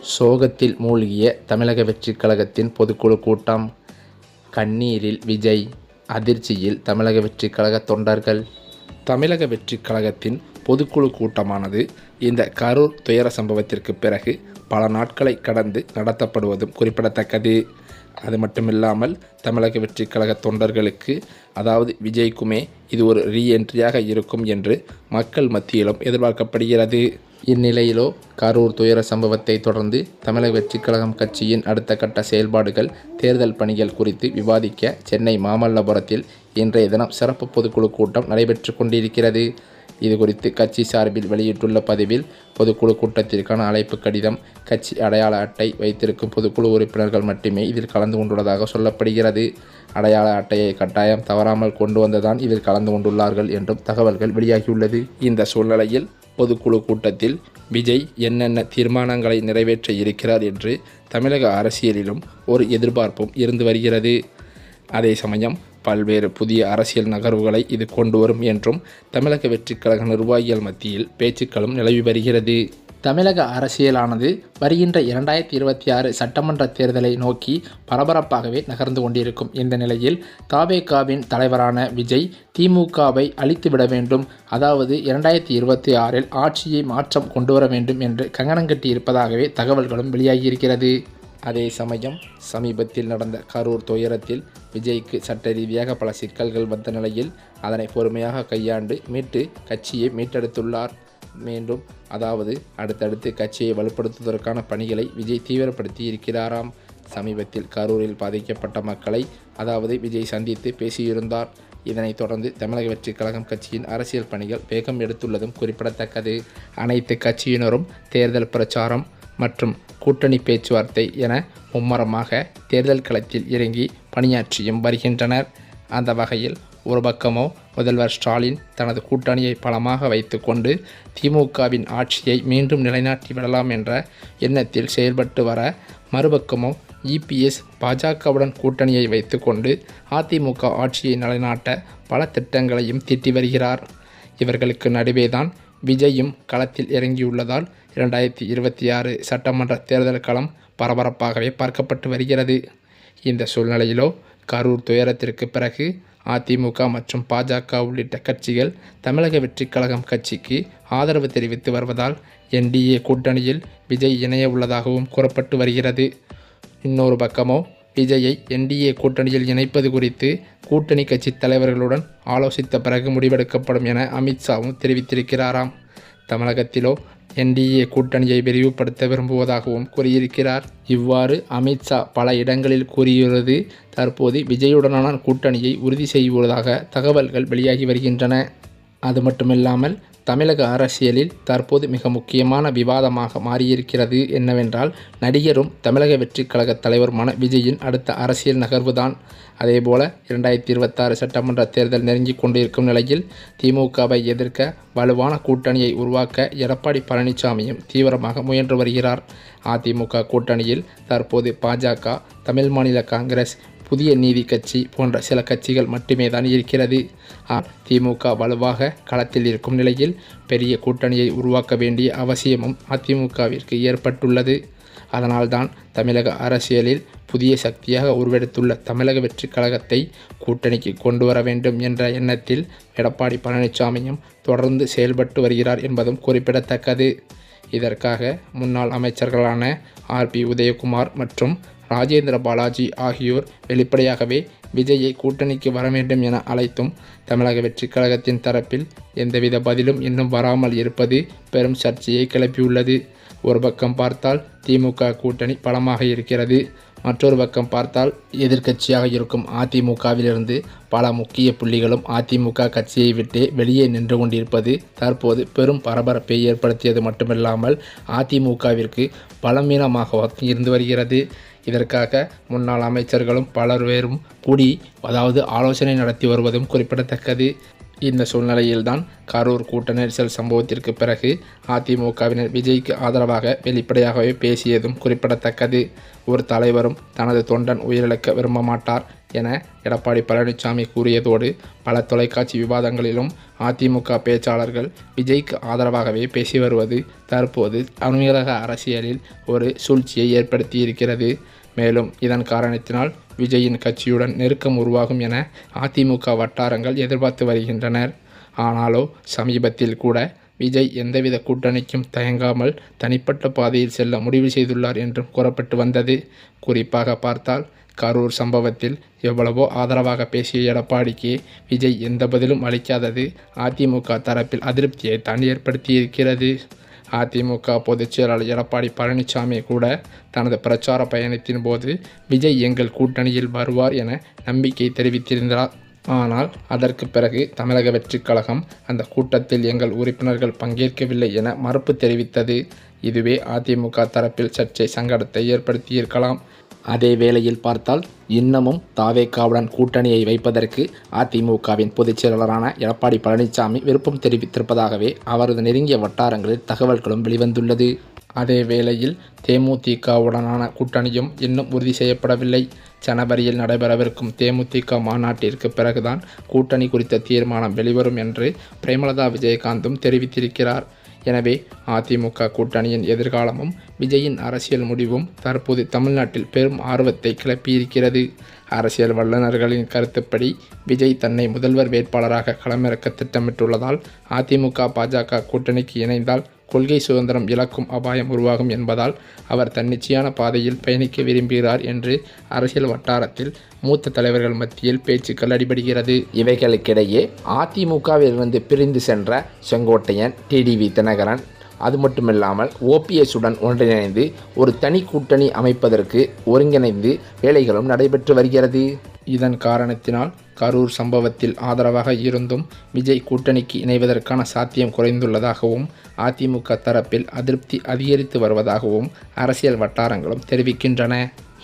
சோகத்தில் மூழ்கிய தமிழக வெற்றிக் கழகத்தின் பொதுக்குழு கூட்டம். கண்ணீரில் விஜய் அதிர்ச்சியில் தமிழக வெற்றிக் கழக தொண்டர்கள். தமிழக வெற்றிக் கழகத்தின் பொதுக்குழு கூட்டமானது இந்த கரூர் துயர சம்பவத்திற்கு பிறகு பல நாட்களை கடந்து நடத்தப்படுவதும் குறிப்பிடத்தக்கது. அது மட்டுமில்லாமல் தமிழக வெற்றிக் கழக தொண்டர்களுக்கு அதாவது விஜய்க்குமே இது ஒரு ரீஎன்ட்ரியாக இருக்கும் என்று மக்கள் மத்தியிலும் எதிர்பார்க்கப்படுகிறது. இந்நிலையிலோ கரூர் துயர சம்பவத்தை தொடர்ந்து தமிழக வெற்றிக் கழகம் கட்சியின் அடுத்த கட்ட செயல்பாடுகள் தேர்தல் பணிகள் குறித்து விவாதிக்க சென்னை மாமல்லபுரத்தில் இன்றைய தினம் சிறப்பு பொதுக்குழு கூட்டம் நடைபெற்று கொண்டிருக்கிறது. இது குறித்து கட்சி சார்பில் வெளியிட்டுள்ள பதிவில் பொதுக்குழு கூட்டத்திற்கான அழைப்பு கடிதம் கட்சி அடையாள அட்டை வைத்திருக்கும் பொதுக்குழு உறுப்பினர்கள் மட்டுமே இதில் கலந்து கொண்டுள்ளதாக சொல்லப்படுகிறது. அடையாள அட்டையை கட்டாயம் தவறாமல் கொண்டு வந்ததான் இதில் கலந்து கொண்டுள்ளார்கள் என்றும் தகவல்கள் வெளியாகியுள்ளது. இந்த சூழ்நிலையில் பொதுக்குழு கூட்டத்தில் விஜய் என்னென்ன தீர்மானங்களை நிறைவேற்ற இருக்கிறார் என்று தமிழக அரசியலிலும் ஒரு எதிர்பார்ப்பும் இருந்து வருகிறது. அதே சமயம் பல்வேறு புதிய அரசியல் நகர்வுகளை இது கொண்டு வரும் என்றும் தமிழக வெற்றிக் கழக நிர்வாகிகள் மத்தியில் பேச்சுக்களும் நிலவி வருகிறது. தமிழக அரசியலானது வருகின்ற இரண்டாயிரத்தி இருபத்தி ஆறு சட்டமன்ற தேர்தலை நோக்கி பரபரப்பாகவே நகர்ந்து கொண்டிருக்கும் இந்த நிலையில் தாவேகாவின் தலைவரான விஜய் திமுகவை அழித்துவிட வேண்டும். அதாவது இரண்டாயிரத்தி இருபத்தி ஆறில் ஆட்சியை மாற்றம் கொண்டு வர வேண்டும் என்று கங்கணங்கட்டி இருப்பதாகவே தகவல்களும் வெளியாகியிருக்கிறது. அதே சமயம் சமீபத்தில் நடந்த கரூர் துயரத்தில் விஜய்க்கு சட்ட ரீதியாக பல சிக்கல்கள் வந்த நிலையில் அதனை பொறுமையாக கையாண்டு மீட்டு கட்சியை மீட்டெடுத்துள்ளார். மீண்டும் அதாவது அடுத்தடுத்து கட்சியை வலுப்படுத்துவதற்கான பணிகளை விஜய் தீவிரப்படுத்தி இருக்கிறாராம் சமீபத்தில் கரூரில் பாதிக்கப்பட்ட மக்களை அதாவது விஜய் சந்தித்து பேசியிருந்தார். இதனைத் தொடர்ந்து தமிழக வெற்றிக் கழகம் கட்சியின் அரசியல் பணிகள் வேகம் எடுத்துள்ளதும் குறிப்பிடத்தக்கது. அனைத்து கட்சியினரும் தேர்தல் பிரச்சாரம் மற்றும் கூட்டணி பேச்சுவார்த்தை என மும்மரமாக தேர்தல் களத்தில் இறங்கி பணியாற்றியும் வருகின்றனர். அந்த வகையில் ஒரு பக்கமோ முதல்வர் ஸ்டாலின் தனது கூட்டணியை பலமாக வைத்துக்கொண்டு திமுகவின் ஆட்சியை மீண்டும் நிலைநாட்டி விடலாம் என்ற எண்ணத்தில் செயல்பட்டு வர மறுபக்கமோ இபிஎஸ் பாஜகவுடன் கூட்டணியை வைத்துக்கொண்டு அதிமுக ஆட்சியை நிலைநாட்ட பல திட்டங்களையும் தீட்டி வருகிறார். இவர்களுக்கு நடுவேதான் விஜயும் களத்தில் இறங்கியுள்ளதால் இரண்டாயிரத்தி இருபத்தி ஆறு சட்டமன்ற தேர்தல் களம் பரபரப்பாகவே பார்க்கப்பட்டு வருகிறது. இந்த சூழ்நிலையிலோ கரூர் துயரத்திற்கு பிறகு அதிமுக மற்றும் பாஜக உள்ளிட்ட கட்சிகள் தமிழக வெற்றிக் கழகம் கட்சிக்கு ஆதரவு தெரிவித்து வருவதால் என்டிஏ கூட்டணியில் விஜய் இணைய உள்ளதாகவும் கூறப்பட்டு வருகிறது. இன்னொரு பக்கமோ விஜயை என்டிஏ கூட்டணியில் இணைப்பது குறித்து கூட்டணி கட்சி தலைவர்களுடன் ஆலோசித்த பிறகு முடிவெடுக்கப்படும் என அமித்ஷாவும் தெரிவித்திருக்கிறாராம். தமிழகத்திலோ என்டிஏ கூட்டணியை விரிவுபடுத்த விரும்புவதாகவும் கூறியிருக்கிறார். இவ்வாறு அமித்ஷா பல இடங்களில் கூறியுள்ளது. தற்போது விஜயுடனான கூட்டணியை உறுதி செய்வதாக தகவல்கள் வெளியாகி வருகின்றன. அது மட்டுமில்லாமல் தமிழக அரசியலில் தற்போது மிக முக்கியமான விவாதமாக மாறியிருக்கிறது என்னவென்றால் நடிகரும் தமிழக வெற்றிக் கழக தலைவருமான விஜயின் அடுத்த அரசியல் நகர்வுதான். அதேபோல இரண்டாயிரத்தி இருபத்தாறு சட்டமன்ற தேர்தல் நெருங்கிக் கொண்டிருக்கும் நிலையில் திமுகவை எதிர்க்க வலுவான கூட்டணியை உருவாக்க எடப்பாடி பழனிசாமியும் தீவிரமாக முயன்று வருகிறார். அதிமுக கூட்டணியில் தற்போது பாஜக தமிழ் மாநில காங்கிரஸ் புதிய நீதி கட்சி போன்ற சில கட்சிகள் மட்டுமே தான் இருக்கிறது திமுக வலுவாக களத்தில் இருக்கும் நிலையில் பெரிய கூட்டணியை உருவாக்க வேண்டிய அவசியமும் அதிமுகவிற்கு ஏற்பட்டுள்ளது. அதனால்தான் தமிழக அரசியலில் புதிய சக்தியாக உருவெடுத்துள்ள தமிழக வெற்றிக் கழகத்தை கூட்டணிக்கு கொண்டு வர வேண்டும் என்ற எண்ணத்தில் எடப்பாடி பழனிசாமியும் தொடர்ந்து செயல்பட்டு வருகிறார் என்பதும் குறிப்பிடத்தக்கது. இதற்காக முன்னாள் அமைச்சர்களான ஆர் பி உதயகுமார் மற்றும் ராஜேந்திர பாலாஜி ஆகியோர் வெளிப்படையாகவே விஜயை கூட்டணிக்கு வர வேண்டும் என அழைத்தும் தமிழக வெற்றிக் கழகத்தின் தரப்பில் எந்தவித பதிலும் இன்னும் வராமல் இருப்பது பெரும் சர்ச்சையை கிளப்பியுள்ளது. ஒரு பக்கம் பார்த்தால் திமுக கூட்டணி பலமாக இருக்கிறது. மற்றொரு பக்கம் பார்த்தால் எதிர்க்கட்சியாக இருக்கும் அதிமுகவிலிருந்து பல முக்கிய புள்ளிகளும் அதிமுக கட்சியை விட்டு வெளியே நின்று கொண்டிருப்பது தற்போது பெரும் பரபரப்பை ஏற்படுத்தியது மட்டுமில்லாமல் அதிமுகவிற்கு பலமீனமாக இருந்து வருகிறது. இதற்காக முன்னாள் அமைச்சர்களும் பலர் வேறும் கூடி அதாவது ஆலோசனை நடத்தி வருவதும் குறிப்பிடத்தக்கது. இந்த சூழ்நிலையில்தான் கரூர் கூட்ட நெரிசல் சம்பவத்திற்கு பிறகு அதிமுகவினர் விஜய்க்கு ஆதரவாக வெளிப்படையாகவே பேசியதும் குறிப்பிடத்தக்கது. ஒரு தலைவரும் தனது தொண்டன் உயிரிழக்க விரும்ப மாட்டார் என எடப்பாடி பழனிசாமி கூறியதோடு பல தொலைக்காட்சி விவாதங்களிலும் அதிமுக பேச்சாளர்கள் விஜய்க்கு ஆதரவாகவே பேசி வருவது தற்போது தமிழக அரசியலில் ஒரு சூழ்ச்சியை ஏற்படுத்தியிருக்கிறது. மேலும் இதன் காரணத்தினால் விஜயின் கட்சியுடன் நெருக்கம் உருவாகும் என அதிமுக வட்டாரங்கள் எதிர்பார்த்து வருகின்றனர். ஆனாலோ சமீபத்தில் கூட விஜய் எந்தவித கூட்டணிக்கும் தயங்காமல் தனிப்பட்ட பாதையில் செல்ல முடிவு செய்துள்ளார் என்றும் கூறப்பட்டு வந்தது. குறிப்பாக பார்த்தால் கரூர் சம்பவத்தில் எவ்வளவோ ஆதரவாக பேசிய எடப்பாடிக்கு விஜய் எந்த பதிலும் அளிக்காதது அதிமுக தரப்பில் அதிருப்தியை தான் ஏற்படுத்தியிருக்கிறது. அதிமுக பொதுச் செயலாளர் எடப்பாடி பழனிசாமி கூட தனது பிரச்சார பயணத்தின் போது விஜய் எங்கள் கூட்டணியில் வருவார் என நம்பிக்கை தெரிவித்திருந்தார். ஆனால் அதற்கு பிறகு தமிழக வெற்றிக் கழகம் அந்த கூட்டத்தில் எங்கள் உறுப்பினர்கள் பங்கேற்கவில்லை என மறுப்பு தெரிவித்தது. இதுவே அதிமுக தரப்பில் சர்ச்சை சங்கடத்தை ஏற்படுத்தியிருக்கலாம். அதே வேளையில் பார்த்தால் இன்னமும் தாவேக்காவுடன் கூட்டணியை வைப்பதற்கு அதிமுகவின் பொதுச் செயலாளரான எடப்பாடி பழனிசாமி விருப்பம் தெரிவித்திருப்பதாகவே அவரது நெருங்கிய வட்டாரங்களில் தகவல்களும் வெளிவந்துள்ளது. அதே வேளையில் தேமுதிகவுடனான கூட்டணியும் இன்னும் உறுதி செய்யப்படவில்லை. ஜனவரியில் நடைபெறவிருக்கும் தேமுதிக மாநாட்டிற்கு பிறகுதான் கூட்டணி குறித்த தீர்மானம் வெளிவரும் என்று பிரேமலதா விஜயகாந்தும் தெரிவித்திருக்கிறார். எனவே அதிமுக கூட்டணியின் எதிர்காலமும் விஜயின் அரசியல் முடிவும் தற்போது தமிழ்நாட்டில் பெரும் ஆர்வத்தை கிளப்பியிருக்கிறது. அரசியல் வல்லுநர்களின் கருத்துப்படி விஜய் தன்னை முதல்வர் வேட்பாளராக களமிறக்க திட்டமிட்டுள்ளதால் அதிமுக பாஜக கூட்டணிக்கு இணைந்தால் கொள்கை சுதந்திரம் இழக்கும் அபாயம் உருவாகும் என்பதால் அவர் தன்னிச்சையான பாதையில் பயணிக்க விரும்புகிறார் என்று அரசியல் வட்டாரத்தில் மூத்த தலைவர்கள் மத்தியில் பேச்சுக்கள் அடிபடுகிறது. இவைகளுக்கிடையே அதிமுகவிலிருந்து பிரிந்து சென்ற செங்கோட்டையன் டிடிவி தினகரன் அது மட்டுமில்லாமல் ஓபிஎஸ்ஸுடன் ஒன்றிணைந்து ஒரு தனி கூட்டணி அமைப்பதற்கு ஒருங்கிணைந்து வேலைகளும் நடைபெற்று வருகிறது. இதன் காரணத்தினால் கரூர் சம்பவத்தில் ஆதரவாக இருந்தும் விஜய் கூட்டணிக்கு இணைவதற்கான சாத்தியம் குறைந்துள்ளதாகவும் அதிமுக தரப்பில் அதிருப்தி அதிகரித்து வருவதாகவும் அரசியல் வட்டாரங்களும் தெரிவிக்கின்றன.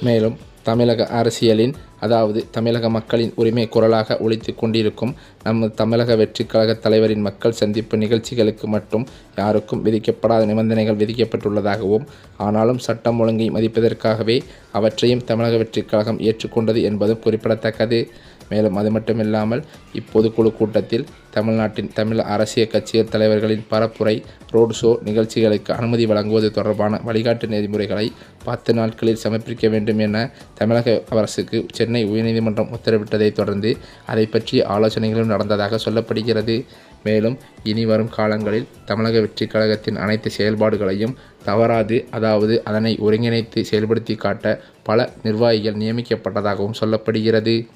மேலும் தமிழக அரசியலின் அதாவது தமிழக மக்களின் உரிமை குரலாக ஒழித்து கொண்டிருக்கும் நமது தமிழக வெற்றி கழக தலைவரின் மக்கள் சந்திப்பு நிகழ்ச்சிகளுக்கு மட்டும் யாருக்கும் விதிக்கப்படாத நிபந்தனைகள் விதிக்கப்பட்டுள்ளதாகவும் ஆனாலும் சட்டம் ஒழுங்கை மதிப்பதற்காகவே அவற்றையும் தமிழக வெற்றி கழகம் ஏற்றுக்கொண்டது என்பதும் குறிப்பிடத்தக்கது. மேலும் அது மட்டுமில்லாமல் இப்பொதுக்குழு கூட்டத்தில் தமிழ்நாட்டின் தமிழ் அரசியல் கட்சிகள் தலைவர்களின் பரப்புரை ரோடு ஷோ நிகழ்ச்சிகளுக்கு அனுமதி வழங்குவது தொடர்பான வழிகாட்டு நெறிமுறைகளை பத்து நாட்களில் சமர்ப்பிக்க வேண்டும் என தமிழக அரசுக்கு சென்னை உயர்நீதிமன்றம் உத்தரவிட்டதைத் தொடர்ந்து அதை பற்றிய ஆலோசனைகளும் நடந்ததாக சொல்லப்படுகிறது. மேலும் இனி வரும் காலங்களில் தமிழக வெற்றிக் கழகத்தின் அனைத்து செயல்பாடுகளையும் தவறாது அதாவது அதனை ஒருங்கிணைத்து செயல்படுத்தி காட்ட பல நிர்வாகிகள் நியமிக்கப்பட்டதாகவும் சொல்லப்படுகிறது.